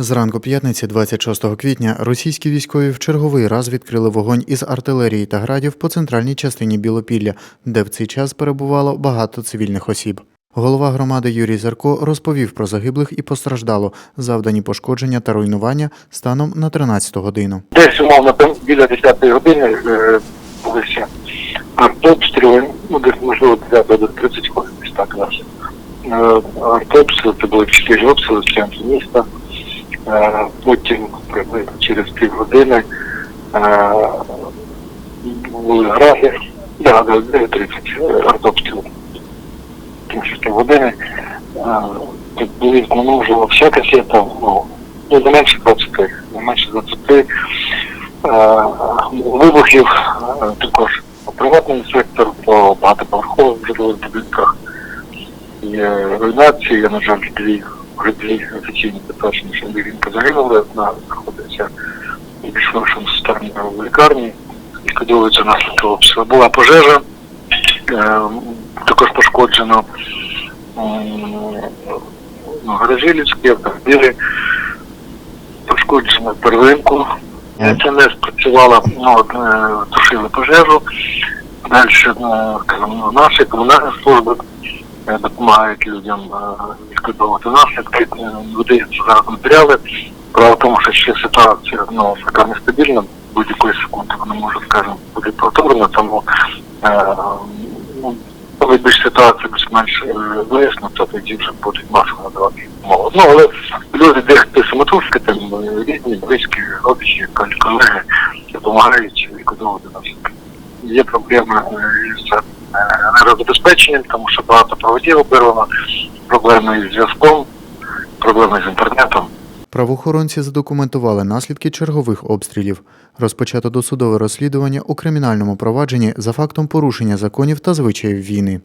Зранку п'ятниці, 26 квітня, російські військові в черговий раз відкрили вогонь із артилерії та градів по центральній частині Білопілля, де в цей час перебувало багато цивільних осіб. Голова громади Юрій Зерко розповів про загиблих і постраждало, завдані пошкодження та руйнування станом на 13 годину. Десь умовно біля 10 години е, були ще артобстріли, ну десь можливо 10 до 30 хвилин, так нас. Е, артобстріли, це були 4 обстріли в центрі міста. Е, потім приблизно через півгодини е, були гради, да, да, 9.30 артобстріли. Кінці години. Е, були множила вся касета, ну, ну, не менше 20, не менше 20 е, вибухів, також по приватному сектору, по багатоповерхових житлових будинках. Є руйнації, на жаль, дві, дві офіційні підтвердження, що жінка загинула, одна знаходиться у вищому стані в лікарні, ліквідовується наслідки обстрілу. Була пожежа, е, також пошкоджено ну, гаражі людські, автомобілі, пошкоджено первинку. Це не спрацювала, ну, е, тушили пожежу. Далі ну, наші комунальні служби допомагають людям е, ліквідовувати наслідки. Е, Видаються зараз матеріали. Справа в тому, що ще ситуація ну, така нестабільна, будь-якої секунди вона може, скажімо, бути повторена, тому е, ну, коли більш ситуація більш-менш е, виясниться, тоді вже будуть масово надавати мову. Ну, але люди, де хто самотужки, там е, рідні, близькі, родичі, колеги допомагають ліквідовувати наслідки. Є проблеми е, з е, енергозабезпеченням, тому що багато проводів обірвано, проблеми із зв'язком, проблеми з інтернетом. Правоохоронці задокументували наслідки чергових обстрілів. Розпочато досудове розслідування у кримінальному провадженні за фактом порушення законів та звичаїв війни.